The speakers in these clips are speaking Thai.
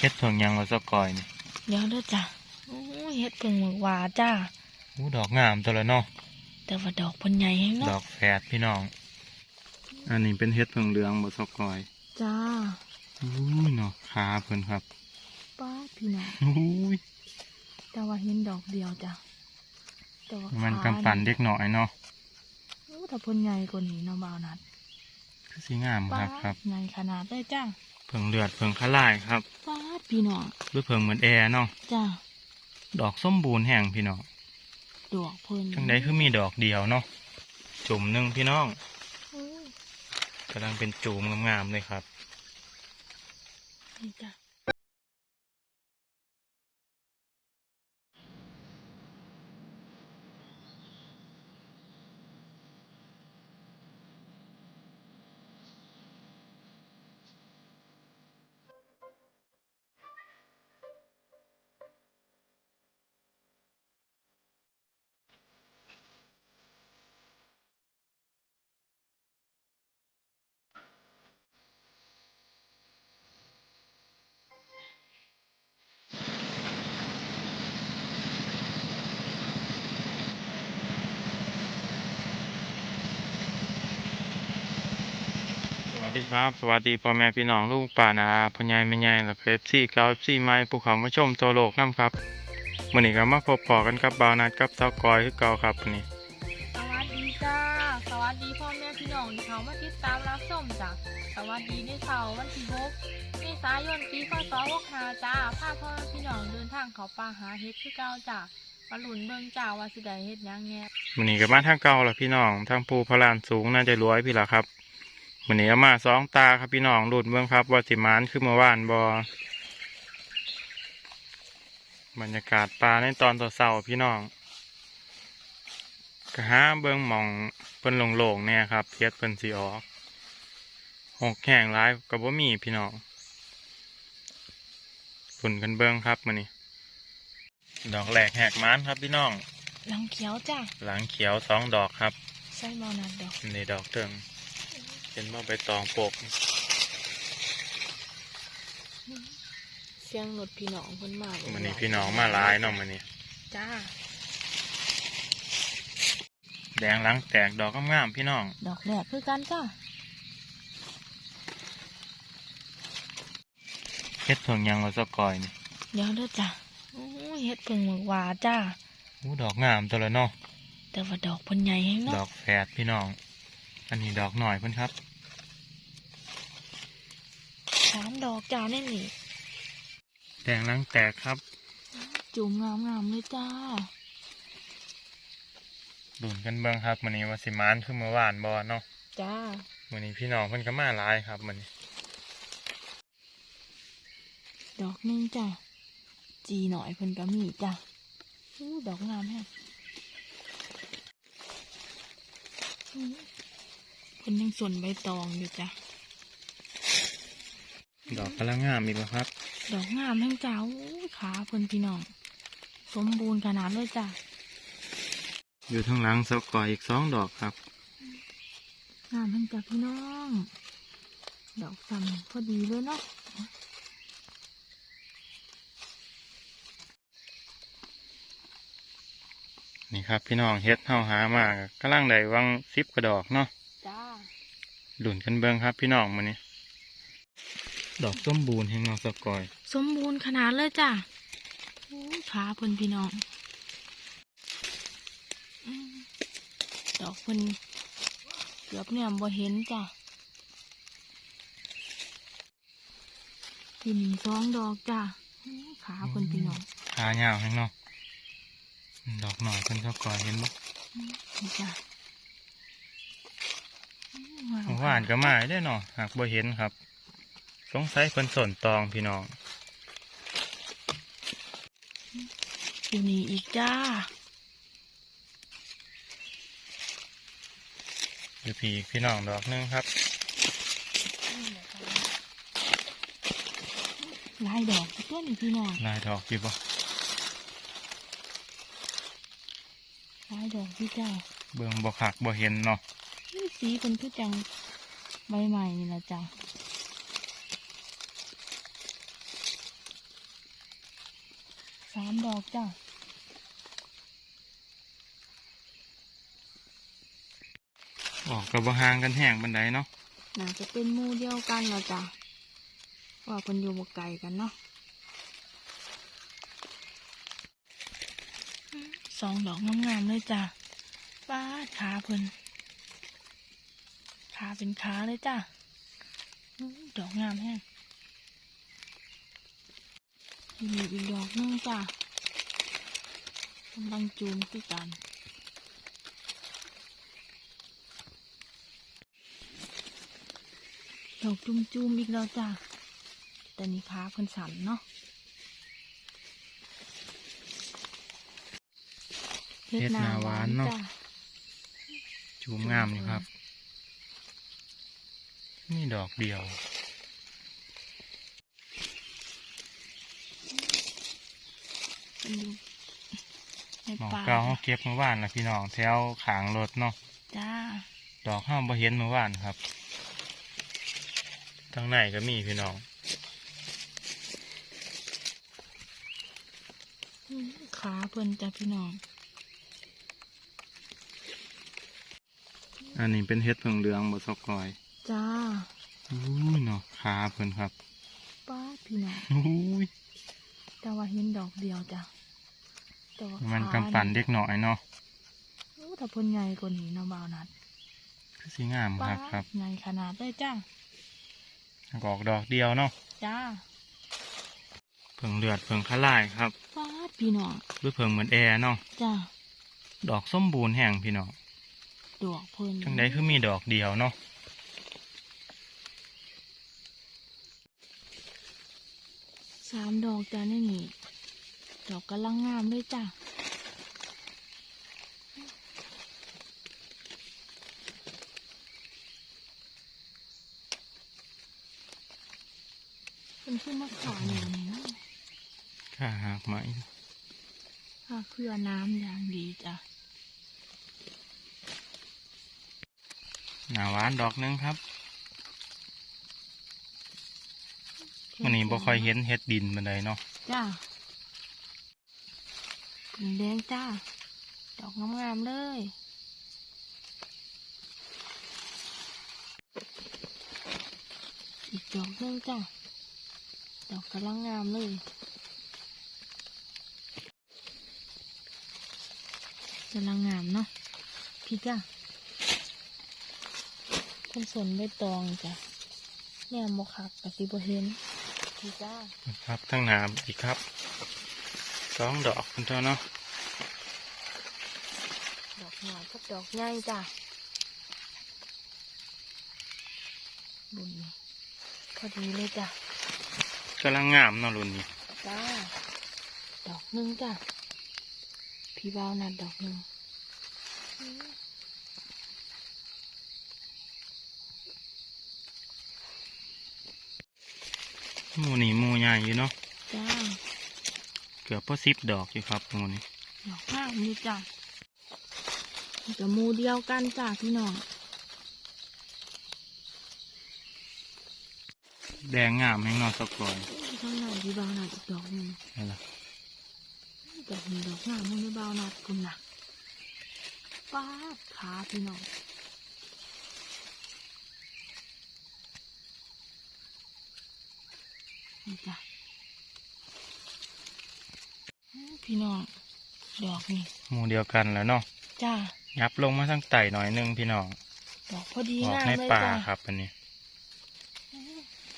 เฮ็ดเพิ่งหยังว่าซะก่อยนี่เดี๋ยวเด้อจ้ะโอ้ยเฮ็ดเพิ่งหมึกหวาจ้าอู้ดอกงามตัวละเนาะแต่ว่าดอกเพิ่นใหญ่แฮงดเนาะอกแฝดพี่น้อง อันนี้เป็นเฮ็ดเพิ่งเหลืองบ่ซะก่อยจ้าอู้ยเนาะขาเพิ่นครับป้าดพี่น้องอู้ยแต่ว่าเห็นดอกเดียวจ้ะแต่ว่ามันขากำปั่นเด็กหน่อยเนาะโอ้ถ้าเพิ่นใหญ่กว่านี้เนาะบ่าวนัดคือสิงามป้าครับดครับ ใหญ่ขนาดเลยจ้า เพิ่งเลือดเพิ่งขลายครับป้าดพี่น้องหรือเพิ่งเหมือนแอร์เนาะจ้าดอกส้มบูรณ์แห้งพี่น้องดอกเพิ่นจังใดคือมีดอกเดียวเนาะจุ่มหนึ่งพี่น้องโอ้ยกำลังเป็นจูมงามๆเลยครับนี่จ้ะ สวัสดีครับ สวัสดีพ่อแม่พี่น้องลูกป่านาพ่อใหญ่แม่ใหญ่และเอฟซีเก้าเอฟซีใหม่ภูเขามาชมตัวโลกน้ำครับวันนี้ก็มาพบปอกันกับบาวนัดกับเซากอยคือเก่าครับวันนี้สวัสดีจ้า สวัสดีพ่อแม่พี่น้องที่เขามาติดตามรับชมจ้ะสวัสดีในเสาร์วันที่6เมษายนปีพศ65จ้าพาพ่อแม่พี่น้องเดินทางเขาป่าหาเฮ็ดคือเก่าจ้ะมาหลุนเบิ่งจ้าว่าสิได้เฮ็ดหยังแหน่วันนี้ก็มาทางเก่าแล้วพี่น้องทางภูพลานสูงน่าจะรวยพี่ละครับ วันนี้เอามาสองตาครับพี่น้องดูดเมืองครับว่าสิมานคือเมื่อวานบอบรรยากาศป่าในตอนต่อเสาร์พี่น้องก็หาเบิ่งหมองเพิ่นโล่งๆเนี่ยครับเทียดเพิ่นสีออกหกแข่งร้ายกับว่ามีพี่น้องฝุ่นกันเบิ่งครับมื้อนี้ดอกแหลกแหกม้านครับพี่น้อง หลังเขียวจ้ะหลังเขียวสองดอกครับใส่บ่นัดดอกในดอกเติง เป็นว่าใบตองโปก เสียงรถพี่น้องเพิ่นมาเลยมันนี้พี่น้องมาหลายเนาะมันนี้จ้า แดงหลังแตกดอกงามๆพี่น้อง ดอกแรกคือกันจ้าเฮ็ดเพิ่งหยังว่าซะก่อยนี่เดี๋ยวเด้อจ้ะโอ้ยเฮ็ดเพิ่งหมึกหวาจ้า อู้ดอกงามตัวละเนาะแต่ว่าดอกเพิ่นใหญ่แฮงดเนาะอกแฝดพี่น้อง อันนี้ดอกหน่อยเพิ่นครับ สามดอกจ้าแน่นี่แดงหลังแตกครับ จุ่มงามๆเลยจ้าดุนกันเบิ่งครับมันนี้ว่าสิมานคือเมื่อวานบ่เนาะจ้ามันนี้พี่น้องเพิ่นก็มาหลายครับมันนี้ ดอกหนึงจ้าจีหน่อยเพิ่นก็มีจ้าอู้ดอกงามแฮะอื้อเพิ่นยังสนใบตองอยู่จ้ะ ดอกกำลังงามอีกแล้วครับ ดอกงามแห่งจ้าอู้ขาเพิ่นพี่น้อง สมบูรณ์ขนาดเลยจ้ะ อยู่ทางหลังซะก่อยอีกสองดอกครับ งามแห่งจ้าพี่น้อง ดอกซ้ำพอดีเลยเนาะนี่ครับพี่น้องเฮ็ดเฮาหามากกำลังได้วังสิบกระดอกเนาะจ้าหลุนกันเบิ่งครับพี่น้องมื้อนี้ ดอกส้มบูรณ์แห่งนอสกอย สมบูรณ์ขนาดเลยจ้ะอู้ขาเพิ่นพี่น้องอืมดอกเพิ่นเกือบเนี่ยบ่เห็นจ้ะทีนี้สองดอกจ้ะอู้ขาเพิ่นพี่น้องขายาวแห่งเนาะดอกหน่อยเพิ่นสกอยเห็นบ่นี่จ้ะอู้งม เมื่อวานก็มาได้เนาะหากบ่เห็นครับ สงสัยเพิ่นสนตองพี่น้องอยู่นี่อีกจ้าเดี๋ยวพี่พี่น้องดอกหนึงครับลายดอกตัวนี้พี่น้องลายดอกอยู่บ่ลายดอกพี่จ้า เบิ่งบ่คักบ่เห็นเนาะนี่สีเป็นคือจังใบใหม่นี่ละจ้ะามดอกจ้าออกกับบ่ห่างกันแห้งบันไดเนาะน่าจะเป็นหมูเดียวกันแล้วจ้ะว่าเพิ่นอยู่บ่ไกลกันเนาะสองดอกงามๆเลยจ้ะป้าดขาเพิ่นขาเป็นขาเลยจ้ะอื้อดอกงามแฮง มีอีกดอกนึงจ้ะกำลังจูมคือกันดอกจุ่มๆอีกแล้วจ้ะแต่นี่ขาเพิ่นสันเนาะเฮ็ดนาหวานเนาะจ้จูมงามอยู่ครับ นี่ดอกเดียว เป็น อยู่ในหมองป่าเก่าเขาเก็บเมื่อวานนะพี่น้องแถวขางรถเนาะจ้าดอกห้าบ่เห็นเมื่อวานครับทางไหนก็มีพี่น้องอืมขาเพิ่นจ้ะพี่น้อง อันนี้เป็นเฮ็ดเพิงเหลืองบ่สกอยจ้าอุ้ยเนาะขาเพิ่นครับป้าดพี่น้องอุ้ยแต่ว่าเห็นดอกเดียวจ้ะแต่ว่ามันขากำปั่นเด็กหน่อยเนาะโอ้แต่เพิ่นใหญ่กว่านี้เนาะบ่าวนัดคือสีงามป้าครับครับดใหญ่ขนาดเลยจ้าออกดอกเดียวเนาะจ้าเพิงเลือดเพิงขลายครับป้าดพี่น้องหรือเพิงเหมือนแอร์เนาะจ้าดอกส้มบูรณ์แห้งพี่น้องดอกเพิ่นจังใดคือมีดอกเดียวเนาะสามดอกจ้านี่นี่ ดอกกำลังงามเลยจ้าเป็นชื่อมะขามอย่างนี้เนาะข้าหากไหมถ้าเพื่อน้ำอย่างดีจ้ะหนาหวานดอกหนึงครับวันนี้บ่ค่อยเห็นเฮ็ดดินบันไดเนาะจ้า ผงแดงจ้า ดอกงามๆเลยอีกดอกหนึงจ้าดอกกำลังงามเลยกำลังงามเนาะพี่จ้าคนสนใบตองจ้ะแม่โมคักกับสิบเห็นพี่จ้าครับทั้งหนาอีกครับ สองดอกคุณเท่าเนาะดอกหน่อยกับดอกใหญ่จ้ะบุญนี่พอดีเลยจ้ะกำลังงามเนาะรุ่นนี้จ้าดอกหนึ่งจ้ะพี่บ่าวนัดดอกหนึ่งหมูนี่หมูใหญ่อยู่เนาะจ้าเกือบพอสิบดอกอยู่ครับหมูนี่ดอกห้ามนี่จ้ะมันจะหมูเดียวกันจ้ะพี่น้องแดงงามแห้งเนอสกอยข้างในพี่บ่าวนัดอีกดอกหนึ่งนี่ล่ะดอกหนึ่งดอกห้ามมันไม่บ่าวนัดคุณน่ะป้าดขาพี่น้องนี่จ้ะอื้อ พี่น้อง ดอกนี่หมูเดียวกันแล้วเนาะจ้ายับลงมาทั้งไต่หน่อยหนึงพี่น้องดอกพอดีออกงามในเลยป่าจ้ะครับอันนี้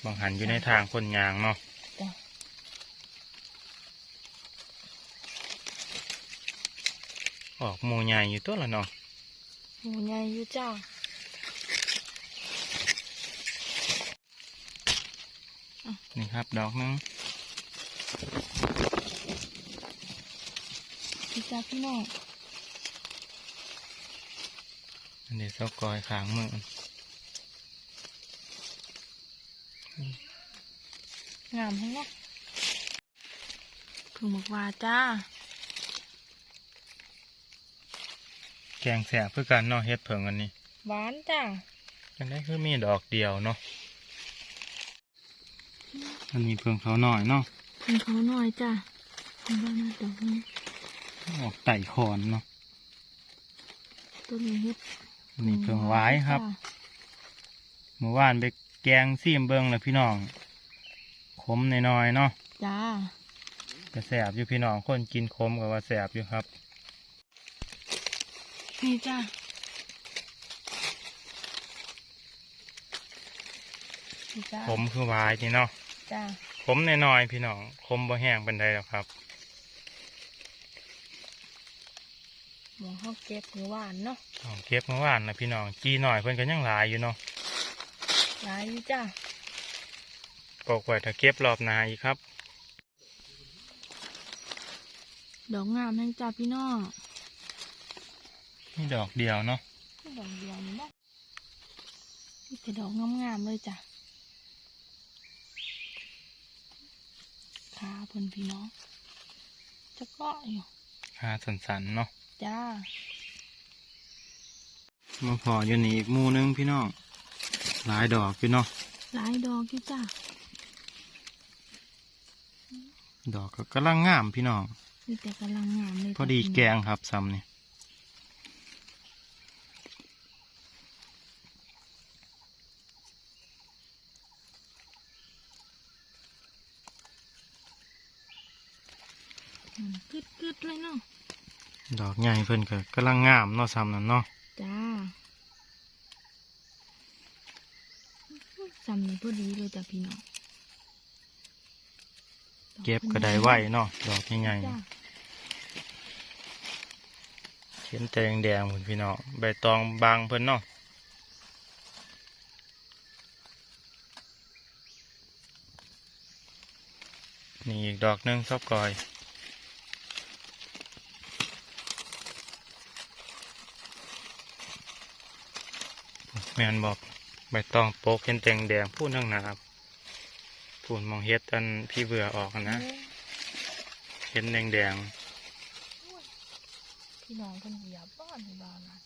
บางหันอยู่ในทางคนยางเนาะจ้ะออกหมูใหญ่อยู่ตัวละเนาะหมูใหญ่อยู่จ้านี่ครับ ดอกหนึง พี่จ้าพี่น้องอันนี้สกอยขางมืองามทั้งเนาะพึ่งบอกว่าจ้า แกงแสบเพื่อกันเนาะเฮ็ดเผิงอันนี้ หวานจ้าจังได้คือมีดอกเดียวเนาะมันมีเพิงเขาหน่อยเนาะพึ่งเขาหน่อยจ้ามีบ้านดอกนี้ ออกไต่คอนเนาะต้นนี้เฮ็ดนี่เพิ่งไว้ครับจ้ะเมื่อวานไปแกงซีมเบิงแล้วพี่น้องขมหน่อยๆเนาะจ้าก็แสบอยู่พี่น้องคนกินขมก็ว่าแสบอยู่ครับนี่จ้านี่จ้าขมคือหวายนี่เนาะจ้าขมหน่อยๆพี่น้องขมบ่แห้งเป็นไดหรอกครับ มอเขาเก็บหรือหวานเนาะเอาเก็บเมื่อวานนะพี่น้องจีหน่อยเพิ่นก็ยังหลายอยู่เนาะหลายอยู่จ้าปอกไว้ถ้าเก็บรอบหน้าอีกครับ ดอกงามแห่งจ้าพี่น้องนี่ดอกเดียวเนาะนี่ดอกเดียวนี่นะนี่แต่ดอกงามๆเลยจ้ะขาเพิ่นพี่น้องจะเกาะอยู่หาสันๆเนาะ จ้ามาพออยู่นี่อีกหมู่หนึงพี่น้องหลายดอกพี่เนาะหลายดอกอยู่จ้าดอกก็กำลังงามพี่น้องนี่แต่กำลังงามเลยพอดีจ้ะแกงครับซ้ำนี่อืมกึดกึดๆเลยเนาะ ดอกใหญ่เพิ่นก็กำลังงามเนาะซ้ำนั่นเนาะจ้าจำนี่พอดีเลยจ้ะพี่น้องเก็บก็ได้ไว้เนาะดอกใหญ่จ้าๆเขียนแดงแดงๆพุ่นพี่น้องใบตองบางเพิ่นเนาะนี่อีกดอกหนึงซอกกอย แม่นบอกใบตองโป๊กเห็นแดงแดงพูดนั่งหนาครับพูดมองเฮ็ดอันพี่เบื่อออกอะนะเห็นแดงแดงพี่น้องคนเหยียบบ้านในบ้านนะ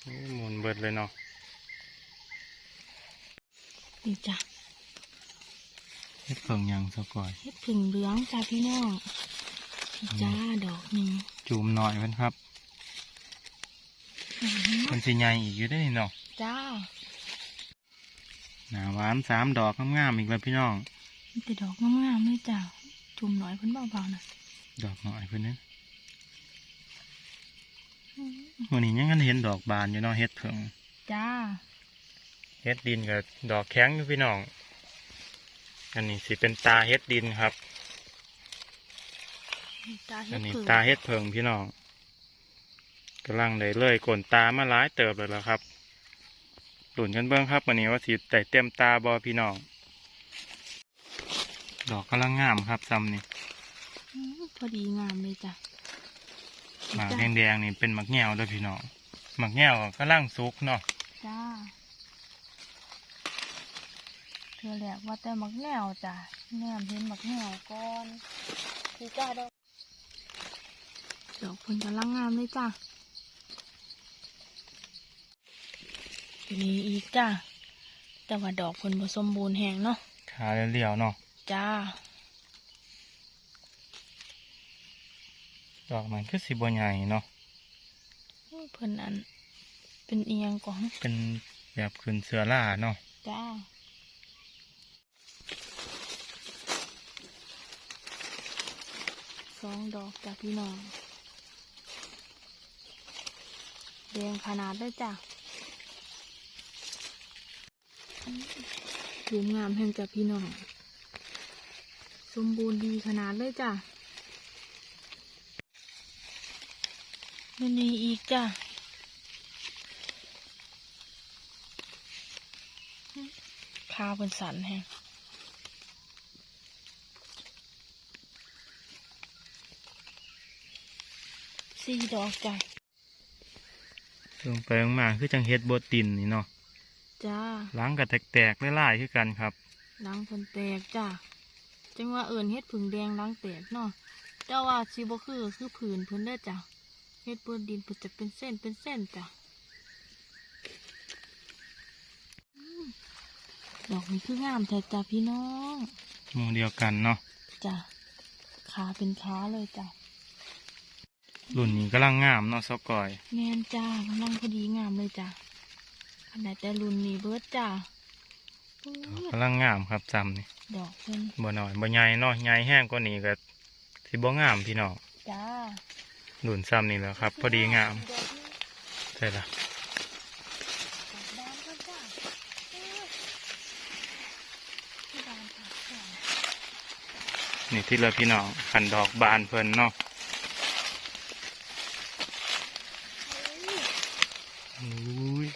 ๆนี่หมุนเบิดเลยเนาะนี่จ้ะเฮ็ดเพิ่งยังซะก่อยเฮ็ดผึ่งเหลืองจ้าพี่น้องนี่จ้าดอกหนึ่งจูมหน่อยเพิ่นครับ อื้อหือเพิ่นสิใหญ่อีกอยู่ได้อนี่เนาะจ้าหนาหวานสามดอกงามๆอีกแล้วพี่น้องมีแต่ดอกงามๆเลยจ้าจุ่มหน่อยเพิ่นเบาๆนะดอกหน่อยเพิ่นนึงอื้อวันนี้ยังกันเห็นดอกบานอยู่เนาะเฮ็ดเพิ่งจ้าเฮ็ดดินกับดอกแข็งอยู่พี่น้อง อันนี้สิเป็นตาเฮ็ดดินครับนี่จ้าอัเฮ็นดนี้ผึ่งตาเฮ็ดเพิงพี่น้อง กำลังได้เลยกลนตามาหลายเติบเลยแล้วครับหลุนกันเบิ้งครับวันนี้ว่าสีแต่เต็มตาบอพี่น้อง ดอกกำลังงามครับซ้ำนี่อื้อพอดีงามเลยจ้ะหมากจ้ะแดงๆนี่เป็นหมักแง่วเด้วยพี่น้องหมักแง่วก็กำลังสุกเนาะจ้าเธอแหละว่าแต่มักแนวจ้ะแนมเห็นมักแนวก่อนคือจ้าดอกดอกเพิ่นกำลังงามเลยจ้ะ ทีนี้อีกจ้ะแต่ว่าดอกเพิ่นบ่สมบูรณ์แหงเนาะขาเรียวๆเนาะจ้า ดอกมันคือสีบัวใหญ่เนาะอุ้ยเพิ่นอัน เป็นเอียงก่อนเป็นแบบขึ้นเสือล่าเนาะจ้าสองดอกจ้ะพี่น้องแดงขนาดเลยจ้ะ สวยงามแห่งจ้ะพี่น้อง สมบูรณ์ดีขนาดเลยจ้ะนี่นี่อีกจ้ะข้าวเป็นสันแฮงสี่ดอกจ้ะลงไปลงมาคือจังเฮ็ดบดดินนี่เนาะ จ้าหล้างกับแตกๆไล่ๆคือกันครับล้างเพิ่นแตกจ้าจังว่าเอิญเฮ็ดผึ่งแดงล้างแตกเนาะแต่ว่าสิบ่คือคือผืนเพิ่นเด้อจ้ะเฮ็ดบนดินเพิ่นจะเป็นเส้นเป็นเส้นจ้ะอืมดอกนี้คืองามแท้จ้ะพี่น้องหมู่เดียวกันเนาะจ้ะขาเป็นขาเลยจ้ะรุ่นนี้กำลังงามเนาะซอกกอยแมนจ้ากำลังพอดีงามเลยจ้ะ ขนาดแต่รุ่นนี้เบิร์ดจ้ะอื้อกำลังงามครับจำนี่ดอกเพิ่นบ่หน่อยบ่ใหญ่เนาะใหญ่แห้งกว่านี้ก็สิบ่งามพี่น้องจ้ารุ่นซ้ำนี่แหละครับ พอดีงามดอกนี้ใช่ละดอกบานก็จ้ะเอ้ยที่บานค่ะจ้ะนี่ที่เราพี่น้องขันดอกบานเพิ่นเนาะ เอ้ย อุ้ย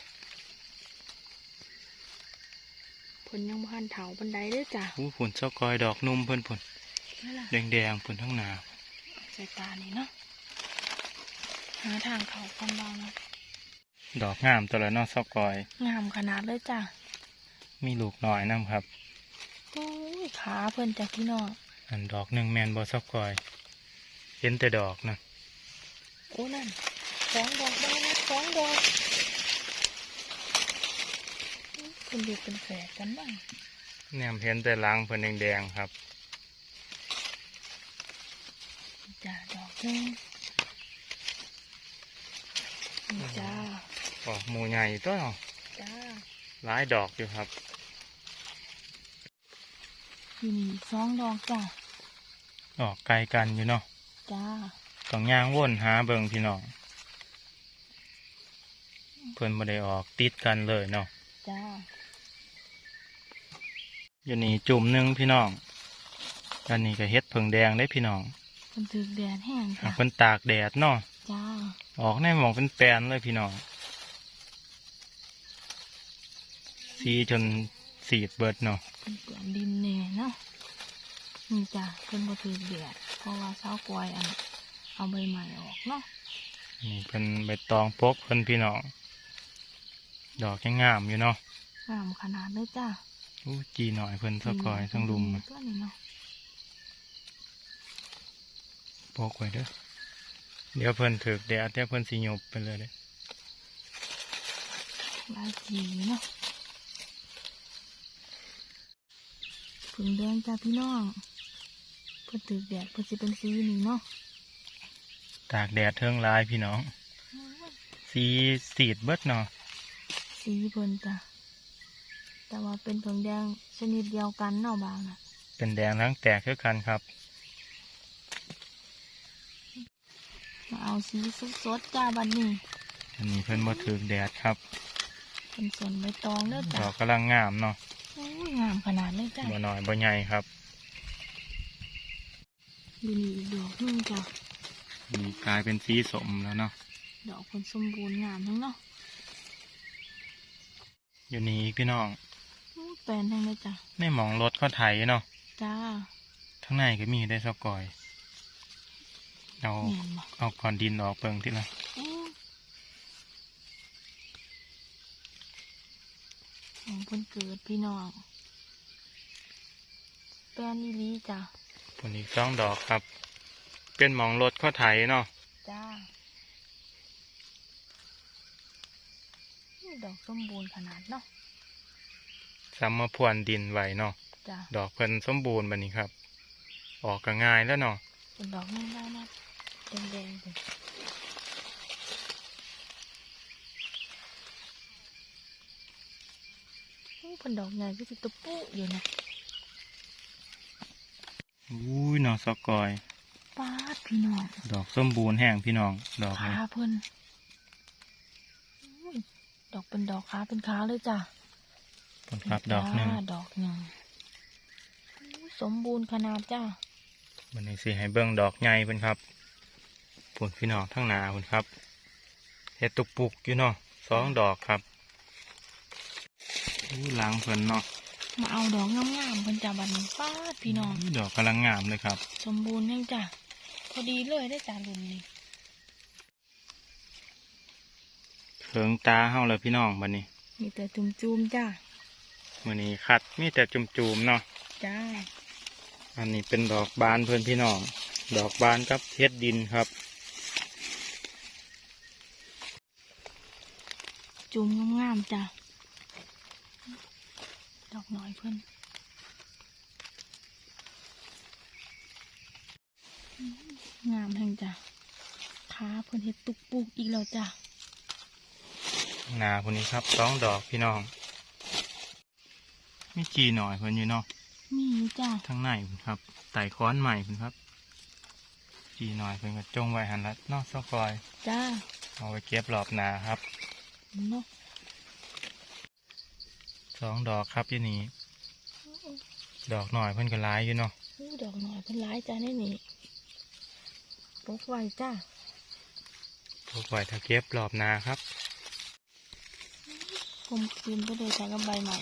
เพิ่นยังบ่ทันเถาบันไดเด้ อจ้ะอู้ผุนซอกกอยดอกนุ่มเพิ่นผุนนั่นล่ะแดงๆผุนทั้งหนาใส่ตานี่เนาะหาทางเขาคนเราเนาะดอกงามตัวละเนาะซอกกอย งามขนาดเลยจ้ะมีลูกน้อยนํครับโอ้ยขาเพิ่นจากพี่น้องอันดอกหนึ่งแมนบอซอกกอย เห็นแต่ดอกนะโอ้นั่นสองดอกได้นะสองดอกอื้อเป็นเด็กเป็นแฝดกันบ้าง แนมเห็นแต่หล้างเพิ่นแดงๆครับจ้าดอกหนึงนี่จ้าออกหมูใหญ่ตัวเนาะจ้าหลายดอกอยู่ครับอยู่นี่อีกสองดอกจ้าออกไกลกันอยู่เนาะจ้าต้องย่างวนหาเบิงพี่น้องเพิ่นบ่ได้ออกติดกันเลยเนาะจ้า อยู่นี่จุ่มหนึงพี่น้องอันนี้ก็เฮ็ดเผิงแดงได้พี่น้องเพิ่นถือแดดแห้งอะจ้าเพิ่นตากแดดเนาะจ้าออกในหมองเป็นแปลนเลยพี่น้องสีจนสีดเบิดเนาะเป็นเปลือนดินแน่เนาะนี่จ้าเพิ่นบ่ถือแดดเพราะว่าเช้ากล้วยอันเอาใบใหม่ออกเนาะนี่เป็นใบตองปกเพิ่นพี่น้องดอกยังงามอยู่เนาะงามขนาดเลยจ้า อู้จีหน่อยเพิ่นสะกอยทั้งลุมตัวนี้เนาะปกไว้เด้อ เดี๋ยวเพิ่นถือแดดเดี๋ยวเพิ่นสิหยบไปเลยเด้อลายสีเนาะผึ่งแดงจ้าพี่น้องเพื่อถือแดดเพื่อสิเป็นสีนี่เนาะ ตากแดดเทิงหลายพี่น้อง สีสีดเบิดเนาะ สีเพิ่นจ้ะ แต่ว่าเป็นผึ่งแดงชนิดเดียวกันเนาะบางน่ะเป็นแดงทั้งแตกคือกันครับ มาเอาสีสดๆจ้าบัดนี้อันนี้เพิ่นบ่ถือแดดครับเป็นส่วนใบตองเด้อดจ้ะอกกำลังงามเนาะโอ้ยงามขนาดเลยจ้ะบ่น้อยบ่ใหญ่ครับดูนี่อีกดอกหนึงจ้ะนี่กลายเป็นสีสมแล้วเนาะดอกคนสมบูรณ์งามทั้งเนาะอยู่นี่อีกพี่น้องอู้ แปลนทั้งเลยจ้ะในหมองรถเขาไถเนาะจ้าทั้งในก็มีได้สกอย เอาแม่นบ่เอาก่อนดินออกเปิงที่ละโอ้ของเพิ่นเกิดพี่น้องแปลนอีหลีจ้ะผลอีกสองดอกครับ เป็นหมองรถเขาไถเนาะจ้านี่ดอกสมบูรณ์ขนาดเนาะ ซ้ำมาพรวนดินไว้เนาะจ้าดอกเพิ่นสมบูรณ์บัดนี้ครับ ออกก็ง่ายแล้วเนาะเป็นดอกง่ายๆนะแดงๆเป็นอู้เป็นดอกใหญ่ก็จะตุปุ๊อยู่นะอุ้ยเนาะสกอย ป้าดพี่น้องดอกสมบูรณ์แห้งพี่น้อง ดอกขานี้เพิ่นอุ้ยดอกเป็นดอกขาเป็นขาเลยจ้ะ ผลครับดอกหนึ่งจ้าดอกหนึ่งอู้สมบูรณ์ขนาดจ้าวันนี้สิให้เบิ่งดอกใหญ่เพิ่นครับผลพี่น้องทั้งหนาเพิ่นครับเฮ็ดตุกปุกอยู่เนาะสองดอกครับอู้หล้างเพิ่นเนาะมาเอาดอกงามๆเพิ่นจ้าบัดนี้ป้าดพี่น้องดอกกำลังงามเลยครับ สมบูรณ์แห้งจ้ะพอดีเลยได้จ้ารุ่นนี้เถิงตาเฮาเลยพี่น้องบัดนี้มีแต่จุ่มๆจ้า มื้อนี้คัดมีแต่จุ่มๆเนาะจ้าอันนี้เป็นดอกบานเพื่อนพี่น้อง ดอกบานกับเฮ็ดดินครับ จุ่มงามๆจ้าดอกน้อยเพิ่นงามแห่งจ้ะขาเพิ่นเฮ็ดตุกปุกอีกแล้วจ้ะหนาคนนี้ครับสองดอกพี่น้อง มีจีหน่อยเพิ่นอยู่เนาะมีอยู่จ้ะทั้งในพุ่นครับไต่ค้อนใหม่พุ่นครับ จีหน่อยเพิ่นก็จงไว้หันละเนอกซอกอย จ้าเอาไว้เก็บรอบหนาครับเนาะสองดอกครับที่นี่ดอกหน่อยเพิ่นก็ร้ายอยู่เนาะอู้ดอกหน่อยเพิ่นหลายจ้าแน่นี่ปกไว้จ้าพวกไว้ถ้าเก็บรอบหนาครับ กลมกลืนไปเลยจ้ากับใบใหม่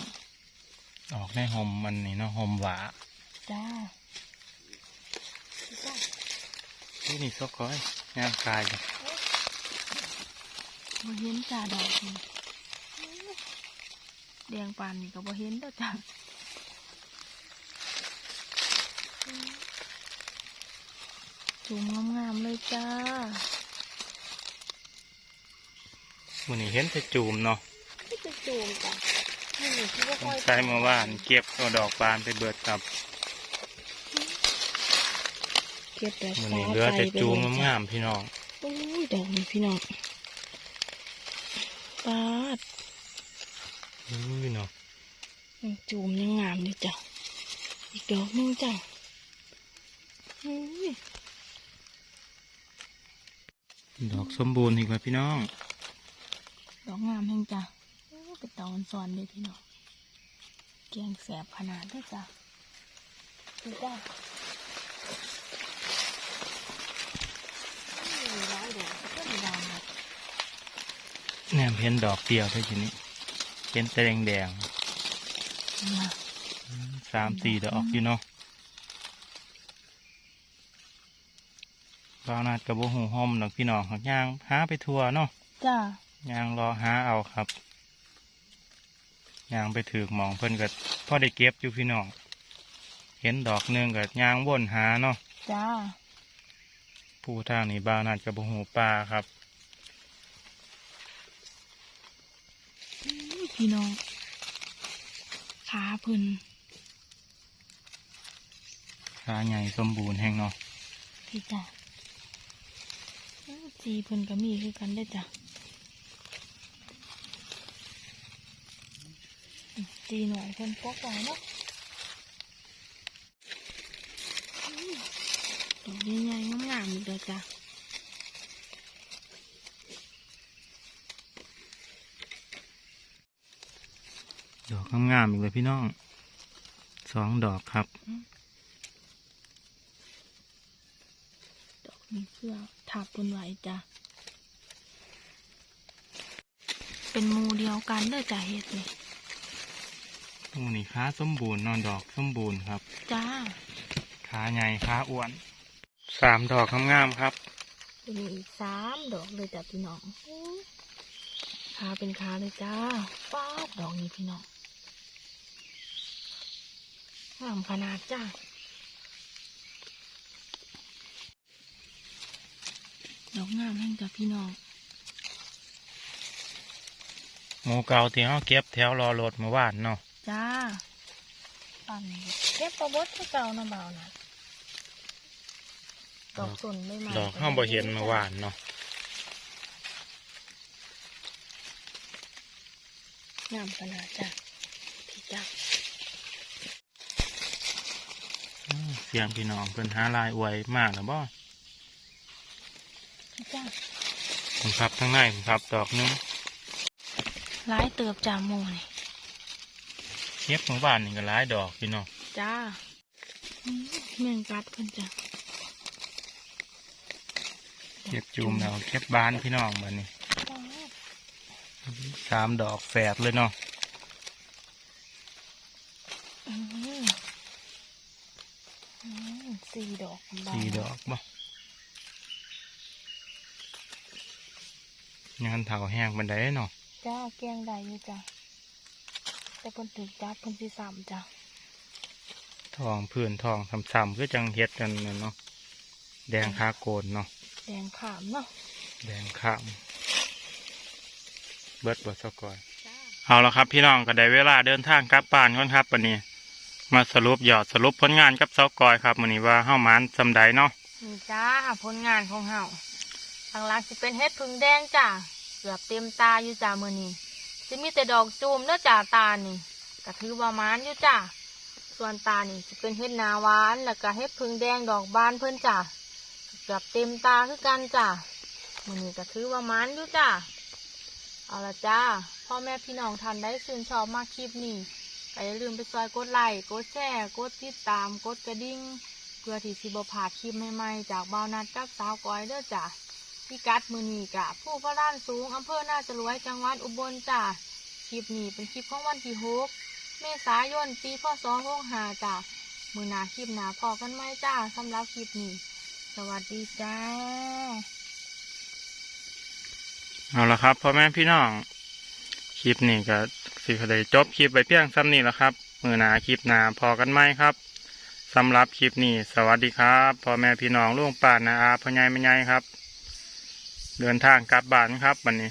ออกในหอมมันนี่เนาะหอมหวาจ้าจ้าที่นี่ซอกอยงามกายจ้ะบ่เห็นจ้าดอกนี่แดงปานนี่ก็บ่เห็นเด้อจ้าจุ่มงามๆเลยจ้ามื้อนี้เห็นแต่จูมเนาะที่จะจูมจ้ะ นี่ที่ว่าสค่งอยสัยเมื่อวานเก็บเอาดอกบานไปเบิดครับเก็บแบบมื้อนี้เหลือแต่จูมงามๆพี่น้องโอ้ยดอกนี้พี่น้องปาดอุ้ยเนาะยังจูมยังงามอยู่จ้ะอีกดอกหนึงจ้ะอุ้ยดอกสมบูรณ์อีกแล้วพี่น้อง ดอกงามแห่งจ้ะโอ้ เป็นตอนสอนเลยพี่น้องแกงแสบขนาดเด้อจ้ะดูจ้ะมีร้ายดอกก็มีดำเลยแหนมเห็นดอกเดียวเท่านี้เห็นแต่แดงมาๆสามสี่ดอกอยู่เนาะเรานาดกับโบหูหอมดอกพี่น้องหักย่างหาไปทัวเนาะจ้าย่างรอหาเอาครับ ย่างไปถือหมองเพิ่นก็พอได้เก็บอยู่พี่น้อง เห็นดอกหนึงกับย่างวนหาเนาะ จ้า ผู้ทางนี้บ้าวนาดกับโบหูปลาครับอุ้ยพี่น้อง ขาเพิ่นขาใหญ่สมบูรณ์แห่งเนาะ พี่จ้ะอ้าวจีเพิ่นก็มีคือกันได้อจ้ะ อืมจีหน่อยเพิ่นปกไว้เนาะอืมดอกใหญ่ๆงามๆอีกเลยจ้ะดอกงามๆอีกเลยพี่น้องสองดอกครับ ดอกนี้เพื่อทับเพิ่นไว้จ้ะ เป็นหมูเดียวกันเด้อจ้ะเฮ็ดนี่ ตรงนี้ขาสมบูรณ์นอนดอกสมบูรณ์ครับ จ้าขาใหญ่ขาอ้วนสามดอกงามๆครับจะมีอีกสามดอกเลยจ้ะพี่น้องขาเป็นขาเลยจ้าป้าดดอกนี้พี่น้องงามขนาดจ้าดอกงามแห่งจ้ะพี่น้องหมูเก่าที่เขาเก็บแถวรอรถเมื่อวานเนาะ จ้าปั่นเก็บประบดที่เก่านะเบานะดอกต้นไม่มาดอกห้าบ่เห็นเมื่อวานเนาะงามขนาดจ้ะพี่จ้าอืมเสียงพี่น้องเพิ่นหาลายอวยมากนะบ่พี่จ้าผมครับทั้งในผมครับดอกหนึงร้ายเติบจาโมนี่เก็บเมื่อวานนี่ก็หลายดอกพี่น้องจ้าอืมแมงกัดเพิ่นจ้ะเก็บจูมแล้วเก็บบานพี่น้องบัดนี้จ้าสามดอกแฝดเลยเนาะอืมอืมสี่ดอกบานสี่ดอกบ่งานเถาแห้งบันไดเนาะจ้าแกงได้อยู่จ้ะ แต่เพิ่นถึกจับเพิ่นสิซ้ำจ้ะทองพื้นทองซ้ำๆคือจังเฮ็ดกันนั่นเนาะแดงคาโกนเนาะแดงขามเนาะแดงข้าม เบิดบดสะก่อยจ้าเอาละครับ พี่น้องก็ได้เวลาเดินทางกลับบ้านก่อนครับวันนี้ มาสรุปยอดสรุปผลงานกับเสากอยครับวันนี้ว่าเฮ้ามันสำใดเนาะนี่จ้าผลงานของเฮาทางหลังสิเป็นเฮ็ดพึ่งแดงจ้าเกือบเต็มตาอยู่จ้ามื้อนี้ สิมีแต่ดอกจูมเด้อจ้าตานี่ก็ถือว่ามานอยู่จ้าส่วนตานี่สิเป็นเฮ็ดนาหวานแล้วก็เฮ็ดพึ่งแดงดอกบานเพิ่นจ้าเกือบเต็มตาคือกันจ้ามื้อนี้ก็ถือว่ามานอยู่จ้าเอาละจ้าพ่อแม่พี่น้องท่านได้ชื่นชอบมากคลิปนี้ก็อย่าลืมไปซอยกดไลค์กดแชร์กดติดตามกดกระดิ่งเพื่อที่สิบพลาดคลิปใหม่ๆจากบานัดกับสาวก้อยเด้อจ้ะ พี่กัดมือนีกะผู้พระด้านสูงอำเภอน่าจรวยจังหวัดอุบลจ้ะคลิปนี้เป็นคลิปของวันที่หกเมษายนปีพศหกห้าจ้ะมือหนาคลิปหนาพอกันไหมจ้าสำหรับคลิปนี้ สวัสดีจ้า เอาละครับพ่อแม่พี่น้อง คลิปนี้ก็สิได้จบคลิปไปเพียงซ้ำนี้แล้วครับ มือหนาคลิปหนาพอกันไหมครับสำหรับคลิปนี้ สวัสดีครับพ่อแม่พี่น้องลุงป่านาอาพ่อใหญ่แม่ใหญ่ครับ เดินทางกลับบ้านครับวันนี้